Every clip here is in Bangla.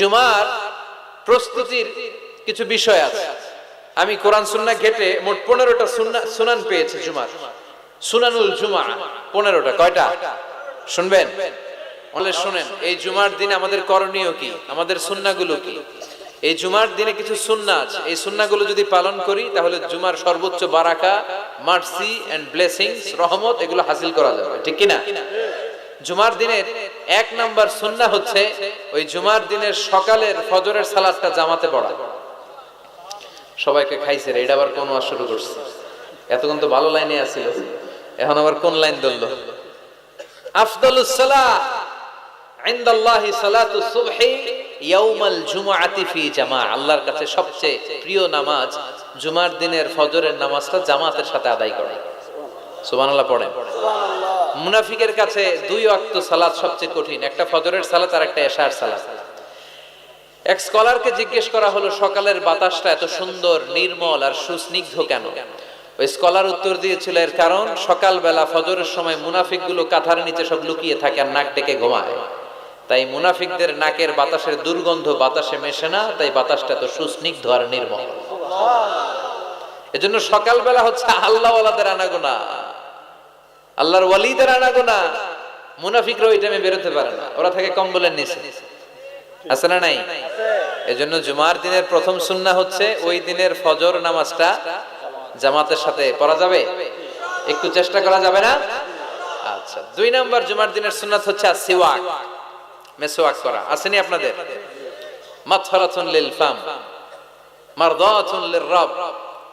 জুমার প্রস্তুতির কিছু বিষয় আছে। আমি কোরআন সুন্না ঘেটে মোট পনেরোটা সুন্না পেয়েছি জুমার। সুনানুল জুমা, পনেরোটা। কয়টা? শুনবেন? বলে শুনেন, এই জুমার দিনে আমাদের করণীয় কি? আমাদের সুন্নাগুলো কি? এই জুমার দিনে কিছু সুন্না আছে। এই সুন্নাগুলো যদি পালন করি, তাহলে জুমার সর্বোচ্চ বারাকা, মার্সি এন্ড ব্লেসিংস রহমত, এগুলো হাসিল করা যাবে। ঠিক কিনা? জুমার দিনের এক নাম্বার সুন্না হচ্ছে ওই জুমার দিনের সকালের ফজরের সালাদটা জামাতে পড়া। সবাইকে খাইছে রে, এটা আবার কোন ওয়াজ শুরু করছে? এতক্ষণ তো ভালো লাইনে আছিল। এখন আবার কোন লাইন ধরলো? আফদালুস সালাহ ইনদাল্লাহি সালাতু সুবহি ইয়াউমাল জুমআতি ফি জামা। আল্লাহর কাছে সবচেয়ে প্রিয় নামাজ জুমার দিনের ফজরের নামাজটা জামাতের সাথে আদায় করা। সুবহানাল্লাহ পড়েন মুনাফিকের কাছে দুই ওয়াক্ত সালাত সবচেয়ে কঠিন। একটা ফজরের সালাত আর একটা এশার সালাত। এক স্কলারকে জিজ্ঞেস করা হলো, সকালের বাতাসটা এত সুন্দর, নির্মল আর সুস্নিগ্ধ কেন? ওই স্কলার উত্তর দিয়েছিল, এর কারণ সকালবেলা ফজরের সময় মুনাফিকগুলো কাঁথার নিচে সব লুকিয়ে থাকে আর নাক ডেকে ঘুমায়। তাই মুনাফিকদের নাকের বাতাসের দুর্গন্ধ বাতাসে মেশে না, তাই বাতাসটা এত সুস্নিগ্ধ আর নির্মল। এজন্য সকালবেলা হচ্ছে আল্লাহওয়ালাদের আনাগোনা। আল্লাহর ওয়ালিদের আনাগোনা মুনাফিকরা ওই টাইমে বেরোতে পারে না। ওরা থাকে কম্বলের নিচে। আছে না নাই? এজন্য জুমার দিনের প্রথম সুন্না হচ্ছে ওই দিনের ফজর নামাজটা জামাতের সাথে পড়া যাবে? একটু চেষ্টা করা যাবে না? আচ্ছা দুই নাম্বার জুমার দিনের সুন্নাত হচ্ছে সিওয়াক মেসোয়াক করা। আসেনি আপনাদের? মাথরাতুন লিল ফাম, মারদাতুন লির রব।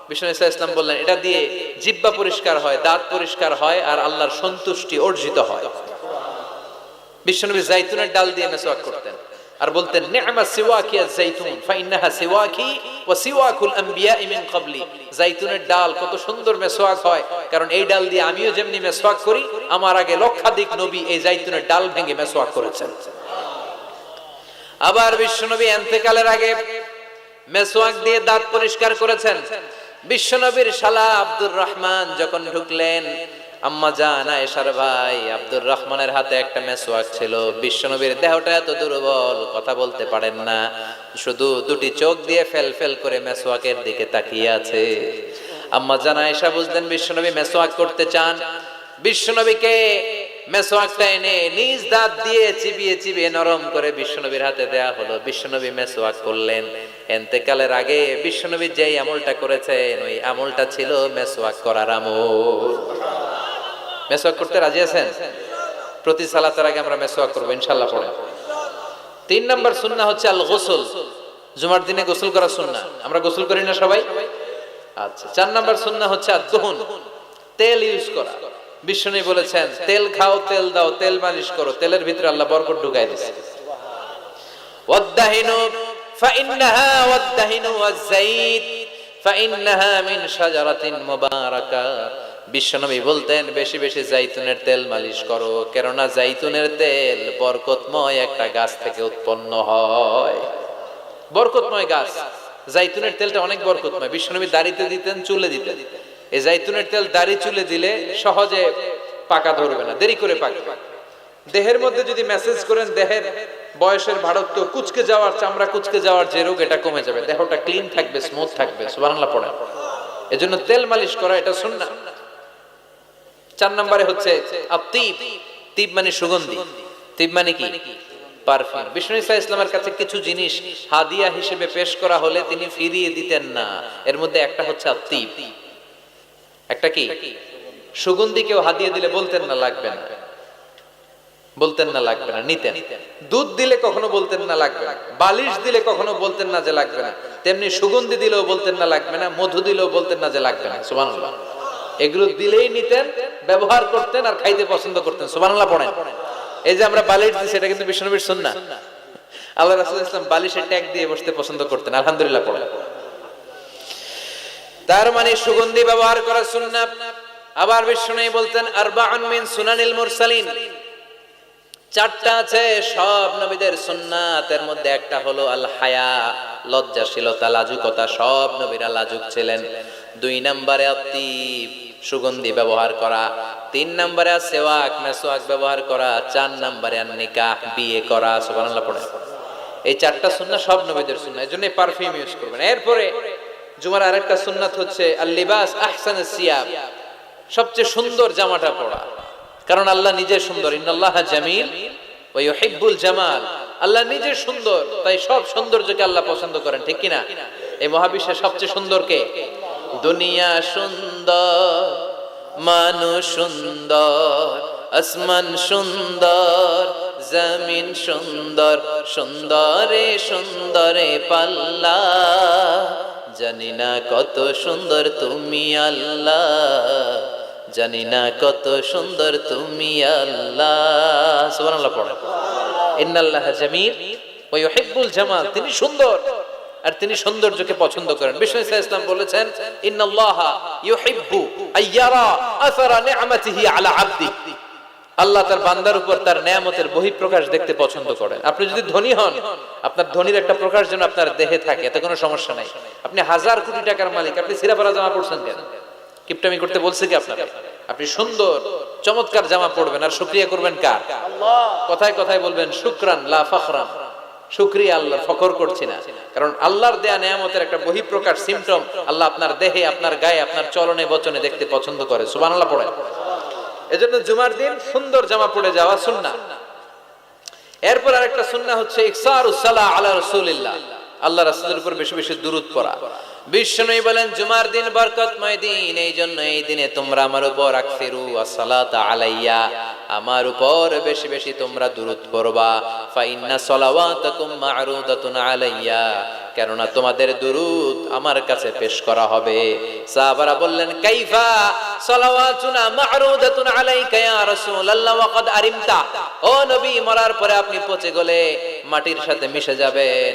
বিষ্ণু ইসা ইসলাম বললেন, এটা দিয়ে জিব্বা পরিষ্কার হয়, দাঁত পরিষ্কার হয় আর আল্লাহর সন্তুষ্টি অর্জিত হয়। জাইতুনের ডাল দিয়ে মেসওয়াক করতেন আর বলতেন আজ-জাইতুন ফাইন্নাহা সিওয়াকি ওয়া সিওয়াকুল মিন ক্বাবলি। জাইতুনের ডাল কত সুন্দর মেসওয়াক হয়, কারণ এই ডাল দিয়ে আমিও যেমনি মেসওয়াক করি, আমার আগে লক্ষাধিক নবী এই জাইতুনের ডাল ভেঙে মেসওয়াক করেছেন। আবার বিশ্বনবী এন্তেকালের আগে মেসওয়াক দিয়ে দাঁত পরিষ্কার করেছেন। বিশ্বনবীর শালা আব্দুর রহমান যখন ঢুকলেন, আম্মা জান, আয়েশার ভাই আব্দুর রহমানের হাতে একটা মেসওয়াক ছিল। বিশ্বনবীর দেহটা এত দুর্বল, কথা বলতে পারেন না। শুধু দুটি চোখ দিয়ে ফেল ফেল করে মেসওয়াকের দিকে তাকিয়ে আছে। আম্মা জান, আয়েশা বুঝলেন বিশ্বনবী মেসওয়াক করতে চান। বিশ্বনবীকে মেসোয়াকটা এনে নিজ দাঁত দিয়ে চিবিয়ে চিবিয়ে নরম করে বিশ্বনবীর হাতে দেয়া হলো। বিশ্বনবী মেসোয়াক করলেন। এন্তেকালের আগে বিশ্বনবী যেই আমলটা করেছেন, ওই আমলটা ছিল মেসোয়াক করার আমল। মেসোয়াক করতে রাজি আছেন? প্রতি সালাতের আগে আমরা মেসোয়াক করব ইনশাল্লাহ পড়ে। তিন নম্বর সুন্না হচ্ছে আল গোসল জুমার দিনে গোসল করা সুন্না। আমরা গোসল করি না সবাই? আচ্ছা চার নম্বর সুন্না হচ্ছে আদহন তেল ইউজ করা। বিষ্ণু বলেছেন, তেল খাও, তেল দাও, তেল মালিশ করো, তেলের ভিতরে আল্লাহ বরকত ঢুকাই ফাইন্নাহা মিন বিশ্বনবী বলতেন, বেশি বেশি জাইতুনের তেল মালিশ করো, কেননা জাইতুনের তেল বরকতময় একটা গাছ থেকে উৎপন্ন হয়। বরকতময় গাছ জাইতুনের তেলটা অনেক বরকতময়। বিশ্বনবী দাড়িতে দিতেন, চুলে দিতেন। এই জাইতুনের তেল দাড়ি চুলে দিলে সহজে পাকা ধরবে না। দেরি করে পাকবে। দেহের মধ্যে যদি মেসেজ করেন, দেহের বয়সের ভারত্ব কুচকে যাওয়ার, চামড়া কুচকে যাওয়ার যে রোগ, এটা কমে যাবে। দেহটা ক্লিন থাকবে স্মুথ থাকবে। সুবহানাল্লাহ পড়ে এজন্য তেল মালিশ করা, এটা সুন্নাহ। চার নম্বরে হচ্ছে আতিব তিব মানে সুগন্ধি। তিব মানে কি? পারফিউম। বিষ্ণু ইসা ইসলামের কাছে কিছু জিনিস হাদিয়া হিসেবে পেশ করা হলে তিনি ফিরিয়ে দিতেন না। এর মধ্যে একটা হচ্ছে আতিব একটা কি? সুগন্ধি কেউ হাদিয়ে দিলে বলতেন না লাগবে না। বলতেন না লাগবে না, নিতেন। দুধ দিলে কখনো বলতেন না লাগবে না, বালিশ দিলে কখনো বলতেন না যে লাগবে না, তেমনি সুগন্ধি দিলেও বলতেন না লাগবে না, মধু দিলেও বলতেন না যে লাগবে না, সুবহানাল্লাহ। এগুলো দিলেই নিতেন, ব্যবহার করতেন আর খাইতে পছন্দ করতেন, সুবহানাল্লাহ পড়েন। এই যে আমরা বালিশ দিই সেটা কিন্তু বিষ্ণুবীর সুন্না আল্লাহ রাসূল ইসলাম বালিশের ট্যাগ দিয়ে বসতে পছন্দ করতেন, আলহামদুলিল্লাহ পড়েন। তার মানে সুগন্ধি ব্যবহার করা সুন্না আবার বিষ্ণু বলতেন, আরবাউন মিন সুনানিল মুরসালিন। চারটা আছে, সব নবীদের সুন্নাতের মধ্যে একটা হলো আল হায়া লজ্জাশীলতা, লাজুকতা, সব নবীরা লাজুক ছিলেন। দুই নম্বরে আতিব সুগন্ধি ব্যবহার করা। তিন নম্বরে সেওয়াক, মেসোয়াক ব্যবহার করা। চার নম্বরে নিকাহ বিয়ে করা, সুবহানাল্লাহ পড়ে। এই চারটা সুন্নাহ সব নবীদের সুন্নাহ এই জন্য পারফিউম ইউজ করবেন। এরপরে জুমার আরেকটা সুন্নাত হচ্ছে আল লিবাস আহসান সিয়াব সবচেয়ে সুন্দর জামাটা পরা কারণ আল্লাহ নিজে সুন্দর। ইন্নাল্লাহ জামিল ওয়া ইউহিব্বুল জামাল। আল্লাহ নিজে সুন্দর, তাই সব সৌন্দর্যকে আল্লাহ পছন্দ করেন, ঠিক কিনা? এই মহাবিশ্বের সবচেয়ে সুন্দর কে? দুনিয়া সুন্দর, মানুষ সুন্দর, আসমান সুন্দর, জমিন সুন্দর, সুন্দরে সুন্দরে পাল্লা। জানি না কত সুন্দর তুমি আল্লাহ। জানি না কত সুন্দর তুমি আল্লাহ। সুবহানাল্লাহ পড়ে। ইন্নাল্লাহ জামিল। জামাল। তিনি সুন্দর। আর তিনি সৌন্দর্যকে পছন্দ করেন। বিষ্ণু ইসলাম বলেছেন, ইন্নাল্লাহা ইউহিব্বু আইয়ারা আসারা নি'মাতিহি আলা আবদি। আল্লাহ তার বান্দার উপর তার নেয়ামতের বহিঃপ্রকাশ দেখতে পছন্দ করেন। আপনি যদি ধনী হন, আপনার ধনীর একটা প্রকাশ যেন আপনার দেহে থাকে, এতে কোনো সমস্যা নাই। আপনি হাজার কোটি টাকার মালিক, আপনি সিরাপারা জামা পড়ছেন কেন? কিপটামি করতে বলছে কি আপনাকে আপনি সুন্দর, চমৎকার জামা পড়বেন, আর শুক্রিয়া করবেন কার? কথায় কথায় বলবেন, শুক্রান লা ফখরান। শুক্রিয়া আল্লাহ ফখর করছি না। কারণ আল্লাহর দেয়া নেয়ামতের একটা বহিঃপ্রকাশ সিমটম আল্লাহ আপনার দেহে, আপনার গায়ে, আপনার চলনে, বচনে দেখতে পছন্দ করে। সুবহানাল্লাহ পড়ে এজন্য জুমার দিন সুন্দর জামা পরে যাওয়া সুন্না এরপর আরেকটা সুন্না হচ্ছে ইকসারুস সালাহ আলা রাসূলিল্লাহ। আল্লাহ রাসূলের উপর বেশি বেশি দুরূদ পড়া। বিশ্বনবী বলেন, জুমার দিন বরকতময় দিন এই জন্য এই দিনে তোমরা আমার উপর আকসিরু আসসালাতা আলাইয়া, আমার উপর বেশি বেশি তোমরা দুরূদ পড়বা। ফা ইন্না সালাওয়াতাকুম মা'রুদাতুন আলাইয়া কেননা তোমাদের দুরূদ আমার কাছে পেশ করা হবে। সাহাবারা বললেন, কাইফা সালাওয়াতুনা মা'রুদাতুন আলাইকা ইয়া রাসূলুল্লাহ ওয়া ক্বাদ আরিমতা। ও নবী, মরার পরে আপনি পচে গলে মাটির সাথে মিশে যাবেন।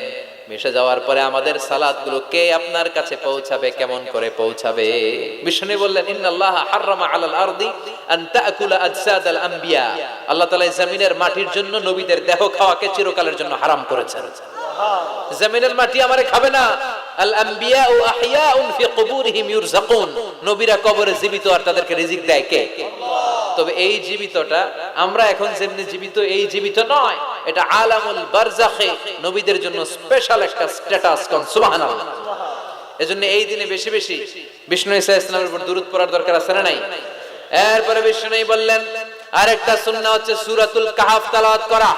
মিশে যাওয়ার পরে আমাদের সালাদগুলো কে আপনার কাছে পৌঁছাবে, কেমন করে পৌঁছাবে? বিষ্ণু বললেন, ইন্নাল্লাহ হাররামা আলাল আরদি আন তাকুলা আজসাদাল আম্বিয়া আল্লাহ তাআলা জমিনের মাটির জন্য নবীদের দেহ খাওয়াকে চিরকালের জন্য হারাম করেছেন। জমিনের মাটি আমারে খাবে না। আল নবীরা জীবিত রিজিক দেয় এই জীবিতটা আমরা এখন জীবিত, এই জীবিত নয়। এটা নবীদের জন্য স্পেশাল একটা স্ট্যাটাস এজন্য এই দিনে বেশি বেশি বিষ্ণু ইসা ইসলামের উপর দূরত পড়ার দরকার আছে না নাই? এরপরে বিষ্ণু বললেন, আরেকটা সুন্নাহ হচ্ছে সূরাতুল কাহাফ তেলাওয়াত করা।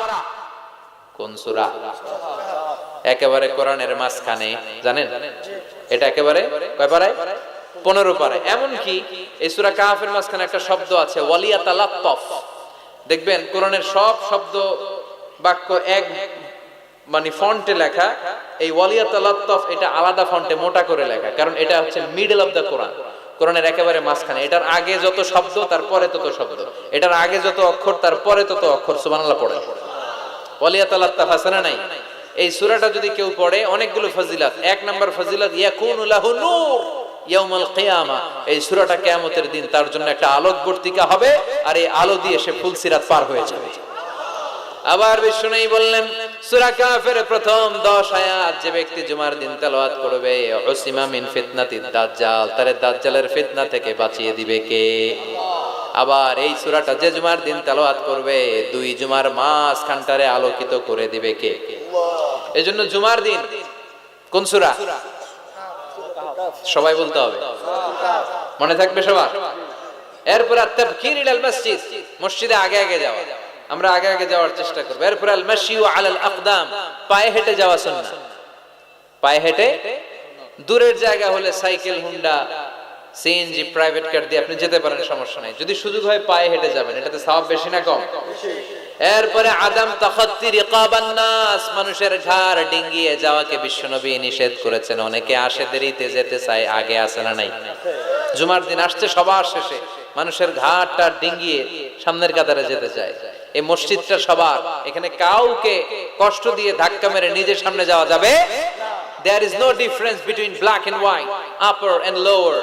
কোন সূরা? একেবারে কোরআনের মাঝখানে, জানেন? এটা একেবারে কয় পারায়? পনেরো পারায়। এমন কি এই সুরা কাহাফের মাঝখানে একটা শব্দ আছে ওয়ালিয়া তালাত্তফ দেখবেন, কোরআনের সব শব্দ বাক্য এক মানে ফন্টে লেখা, এই ওয়ালিয়া তালাত্তফ এটা আলাদা ফন্টে, মোটা করে লেখা, কারণ এটা হচ্ছে মিডল অফ দ্য কোরআন কোরআনের একেবারে মাঝখানে, এটার আগে যত শব্দ তার পরে তত শব্দ। এটার আগে যত অক্ষর তার পরে তত অক্ষর, সুবহানাল্লাহ পড়ে ওয়ালিয়া তালাত্তফ আছে না নাই? এই সূরাটা যদি কেউ পড়ে, অনেকগুলো ফজিলাত। এক নম্বর ফজিলাত, ইয়াকুনু নূর ইয়াউমাল কিয়ামা। এই সূরাটা কিয়ামতের দিন, তার জন্য একটা আলোকবর্তিকা হবে, আর এই আলো দিয়ে সে ফুলসিরাত পার হয়ে যাবে। আবার বিষ্ণুই বললেন, সূরা কাফের প্রথম 10 আয়াত, যে ব্যক্তি জুমার দিন তেলাওয়াত করবে, উসিমা মিন ফিতনাতিদ দাজ্জাল, তারে দাজ্জালের ফিতনা থেকে বাঁচিয়ে দিবে কে? আবার এই সূরাটা যে জুমার দিন তেলাওয়াত করবে, দুই জুমার মাস খানটারে আলোকিত করে দিবে কে? এজন্য জুমার দিন। কোন সূরা? সবাই বলতে হবে। মনে থাকবে সবার? এরপর মসজিদ। মসজিদে আগে আগে যাওয়া। আমরা আগে আগে যাওয়ার চেষ্টা করব। এরপর আল মাশিউ আলাল আকদাম। পায়ে হেঁটে যাওয়া সুন্নাহ। পায়ে হেঁটে দূরের জায়গা হলে cycle, Honda CNG private car দিয়ে আপনি যেতে পারেন সমস্যা নাই। যদি সুযোগ হয় পায়ে হেঁটে যাবেন এটাতে সওয়াব বেশি না কম? এরপরে আদম তাখাত্তি রিকাবান নাস মানুষের ঘাড় ডিঙ্গিয়ে যাওয়াকে বিশ্বনবী নিষেধ করেছেন। অনেকে আসে দেরিতে যেতে চায় আগে আসে না নাই? জুমার দিন আসছে সবার শেষে মানুষের ঘাটটা ডিঙ্গিয়ে সামনের কাতারে যেতে চায়। এই মসজিদটা সবার। এখানে কাউকে কষ্ট দিয়ে ধাক্কা মেরে নিজের সামনে যাওয়া যাবে There is no difference between black and white, upper and lower,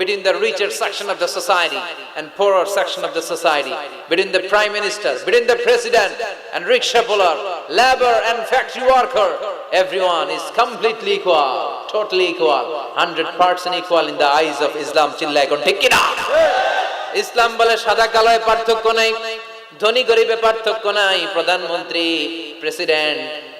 between the richer section of the society and poorer section of the society, between the prime minister, between the president and rickshaw puller, labor and factory worker. Everyone is completely equal, totally equal, 100% equal in the eyes of Islam. চিল্লায় কোন ঠিক কিনা? ইসলাম বলে সাদা কালোয় পার্থক্য নাই ধনী গরিবে পার্থক্য নাই প্রধানমন্ত্রী প্রেসিডেন্ট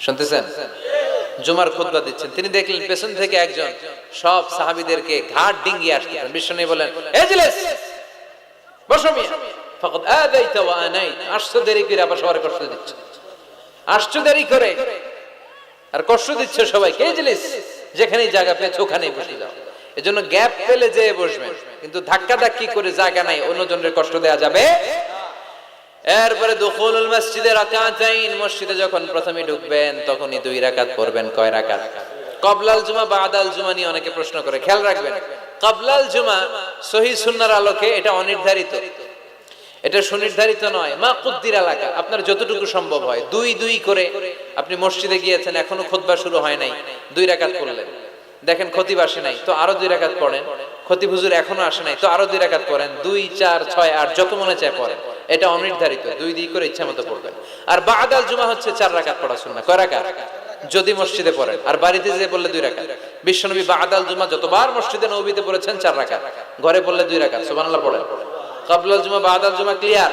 শুনতেছেন? জুমার খুতবা দিচ্ছেন। তিনি দেখলেন পেছন থেকে একজন সব সাহাবীদেরকে ঘাট ডিঙ্গিয়ে আসতেছেন। বিষ্ণু বলেন কষ্ট দিচ্ছ। যেখানেই জায়গা বসে গ্যাপ যেয়ে কিন্তু ধাক্কা ধাক্কি করে জায়গা নাই অন্যজনের কষ্ট দেয়া যাবে এরপরে দুখুলুল মসজিদে রাকাতাইন মসজিদে যখন প্রথমে ঢুকবেন, তখনই দুই রাকাত পড়বেন। কয় রাকাত? কবলাল জুমা, বাদাল জুমা নিয়ে অনেকে প্রশ্ন করে। খেয়াল রাখবেন, কবলাল জুমা সহি সুন্নার আলোকে এটা অনির্ধারিত। এটা সুনির্ধারিত নয়। মা কুদ্দির এলাকা, আপনার যতটুকু সম্ভব হয়। দুই দুই করে আপনি মসজিদে গিয়েছেন, এখনও খুতবা শুরু হয় নাই। দুই রাকাত করলেন দেখেন খতিব আসে নাই, তো আরও দুই রাকাত পড়েন। খতিব হুজুর এখনও আসে নাই, তো আরও দুই রাকাত পড়েন। দুই, চার, ছয়, আট, যত মনে চায় পড়েন। এটা অনির্ধারিত, দুই দুই করে ইচ্ছা মতো পড়বেন। আর বাদাল জুমা হচ্ছে চার রাকাত পড়া শুননা কয় রাকাত? যদি মসজিদে পড়েন। আর বাড়িতে যে বললে দুই রাকাত। বিশ্বনবী বাদাল জুমা যতবার মসজিদে নবীতে পড়েছেন চার রাকাত। ঘরে পড়লে দুই রাকাত। সুবহানাল্লাহ পড়েন। কাবলাল জুমা, বাদাল জুমা ক্লিয়ার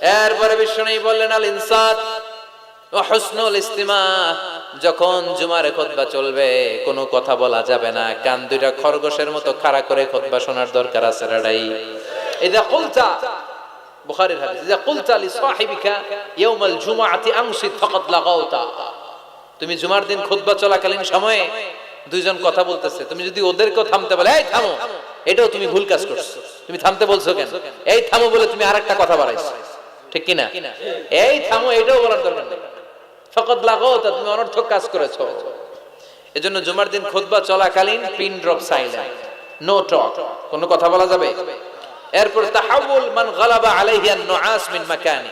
এরপরে বিশ্বনবী বললেন, আল ইনসাত ও হুসনুল ইস্তিমা। যখন জুমারে খুতবা চলবে, কোনো কথা বলা যাবে না। কান দুইটা খরগোশের মতো খাড়া করে খুতবা শোনার দরকার আছে রাডাই ইদা কুলতা বুখারীর হাদিস ইদা কুলতা লি সাহিবিকা ইয়াউমাল জুমআতি আমসিত ফাকাদ লাগাউতা তুমি জুমার দিন খুতবা চলাকালীন সময়ে দুইজন কথা বলতেছে। তুমি যদি ওদেরকেও থামতে বলে, এই থামো। এটাও তুমি ভুল কাজ করছ। তুমি থামতে বলছো কেন? এই থামো বলে তুমি আরেকটা কথা বাড়াইছো। ঠিক কি না এই থামো এটাও বলার দরকার নেই। ফকত লাগো তা তুমি অনর্থক কাজ করেছ। এজন্য জুমার দিন খুতবা চলাকালীন pin drop silent. No talk. কোনো কথা বলা যাবে? এরপর মান গালাবা নুআস মিন মাকানি।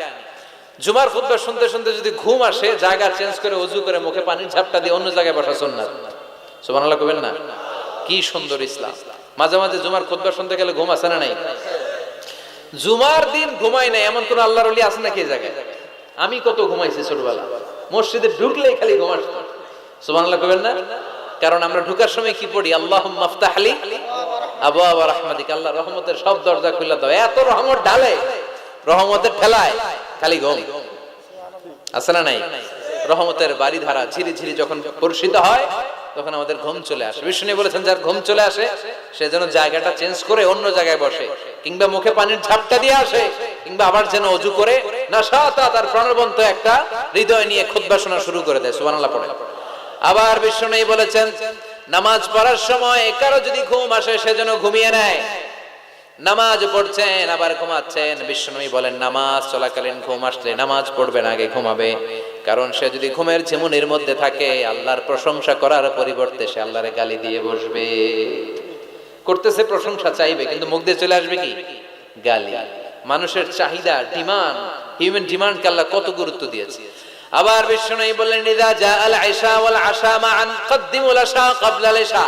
জুমার খুতবা শুনতে শুনতে যদি ঘুম আসে, জায়গা চেঞ্জ করে ওযু করে মুখে পানির ঝাপটা দিয়ে অন্য জায়গায় বসা সুন্নাত। সুবহানাল্লাহ কবেন না? কি সুন্দর ইসলাম। মাঝে মাঝে জুমার খুতবা শুনতে গেলে ঘুম আসে না নাই? জুমার দিন ঘুমাই নাই, এমন কোন আল্লাহর ওলি আছে নাকি জায়গায়? আমি কত ঘুমাইছি ছোটবেলা। মসজিদে ঢুকলেই খালি ঘুমাস সুবহানাল্লাহ কবেন না? কারণ আমরা ঢুকার সময় কি পড়ি? আল্লাহ মাফতাহলি আবু আবার রহমাদিক আল্লাহ রহমতের সব দরজা খুলে দাও। এত রহমত ঢালে, রহমতের ঠেলায় খালি ঘুম। আছে না নাই? রহমতের বাড়ি ধারা ঝিরি ঝিরি যখন বর্ষিত হয়, তখন আমাদের ঘুম চলে আসে। বিষ্ণু বলেছেন, যার ঘুম চলে আসে, সে যেন জায়গাটা চেঞ্জ করে অন্য জায়গায় বসে। কিংবা মুখে পানির ঝাপটা দিয়ে আসে, কিংবা আবার যেন অজু করে, না সাতা তার প্রাণবন্ত একটা হৃদয় নিয়ে খুদ্া শোনা শুরু করে দেয়। সুবহানাল্লাহ পড়ে। আবার বিষ্ণু বলেছেন, নামাজ পড়ার সময় কারও যদি ঘুম আসে, সে যেন ঘুমিয়ে নেয়। নামাজ পড়ছেন, আবার ঘুমাচ্ছেন। বিশ্বনবী বলেন, নামাজ চলাকালীন ঘুম আসলে নামাজ পড়বেন আগে ঘুমাবে। কারণ সে যদি ঘুমের ঝিমুনির মধ্যে থাকে, আল্লাহর প্রশংসা করার পরিবর্তে সে আল্লাহরে গালি দিয়ে বসবে। করতেছে প্রশংসা, চাইবে, কিন্তু মুখ দিয়ে চলে আসবে কি? গালি। মানুষের চাহিদা, ডিমান্ড, হিউম্যান ডিমান্ডকে আল্লাহ কত গুরুত্ব দিয়েছে। আবার বিশ্বনবী বললেন, ইদা জা আল আশা ওয়াল আশা মান কদ্দিমুল আশা ক্বাবলা আল ইশা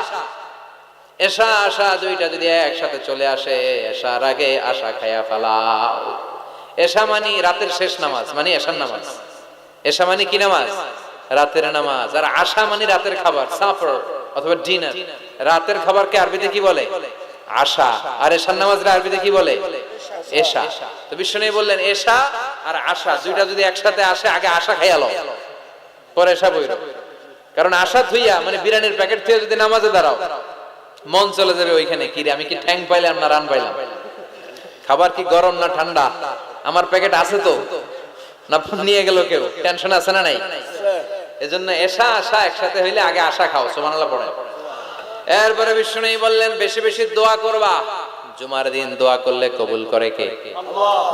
এশা আশা দুইটা যদি একসাথে চলে আসে এশার আগে আশা খায়া ফেলাও। এশা মানে রাতের শেষ নামাজ মানে এশার নামাজ। এশা মানে কি নামাজ? রাতের নামাজ। আর আশা মানে রাতের খাবার, সাফর অথবা ডিনার। রাতের খাবারকে আরবিতে কি বলে? আশা। আর এশার নামাজ আরবিতে কি বলে? এশা তো বিষ্ণু বললেন এশা আর আশা দুইটা যদি একসাথে আসে আগে আশা খাইয়ালো পরে এশা বইর। কারণ আশা থুইয়া মানে বিরিয়ানির প্যাকেট থুইয়া যদি নামাজে দাঁড়াও মন চলে যাবে ওইখানে কি রে, আমি কি ঠ্যাং পাইলাম না রান পাইলাম? খাবার কি গরম না ঠান্ডা? আমার প্যাকেট আছে তো। না নিয়ে গেল কেউ? টেনশন আছে না নাই? এজন্য এসা আশা একসাথে হইলে আগে আশা খাও সুবহানাল্লাহ পড়ে। এরপরে বিষ্ণু বললেন বেশি বেশি দোয়া করবা। জুমার দিন দোয়া করলে কবুল করে কে?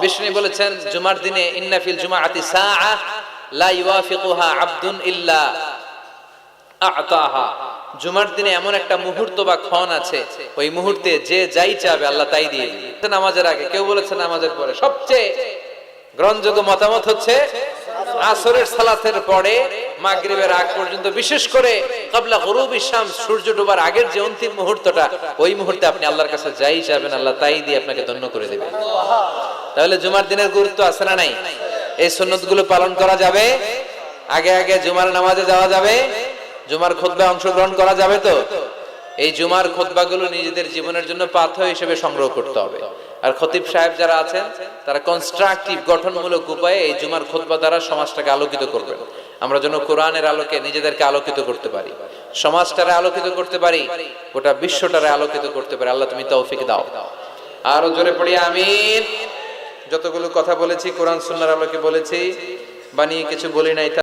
বিষ্ণু বলেছেন জুমার দিনে ইন্নাফিল লা ইউয়াফিকুহা আবদুন ইল্লা আতাহা। জুমার দিনে এমন একটা মুহূর্ত বা ক্ষণ আছে ওই মুহূর্তে যে যাই চাবে আল্লাহ তাই দিয়ে দিবে। নামাজের আগে কেউ বলেছে নামাজের পরে সবচেয়ে গ্রহণযোগ্য মতামত হচ্ছে আসরের সালাতের পরে মাগরিবের আগ পর্যন্ত, বিশেষ করে কাবলা গরুব ইসলাম সূর্য ডোবার আগের যে অন্তিম মুহূর্তটা, ওই মুহূর্তে আপনি আল্লাহর কাছে যাই যাবেন, আল্লাহ তাই দিয়ে আপনাকে ধন্য করে দেবে। তাহলে জুমার দিনের গুরুত্ব আছে না নাই? এই সুন্নতগুলো পালন করা যাবে? আগে আগে জুমার নামাজে যাওয়া যাবে? জুমার খুতবায় অংশগ্রহণ করা যাবে তো? এই জুমার খুতবাগুলো নিজেদের জীবনের জন্য পাথর হিসেবে সংগ্রহ করতে হবে। আর খতিব সাহেব যারা আছেন, তারা কনস্ট্রাকটিভ গঠনমূলক উপায়ে এই জুমার খুতবা দ্বারা সমাজটাকে আলোকিত করবেন। আমরা যেন কোরআনের আলোকে নিজেদেরকে আলোকিত করতে পারি, সমাজটারে আলোকিত করতে পারি, গোটা বিশ্বটারে আলোকিত করতে পারি। আল্লাহ তুমি তৌফিক দাও। আরও জোরে পড়ি, আমিন। যতগুলো কথা বলেছি, কোরআন, সুন্নাহর আলোকে বলেছি, বানিয়ে কিছু বলি নাই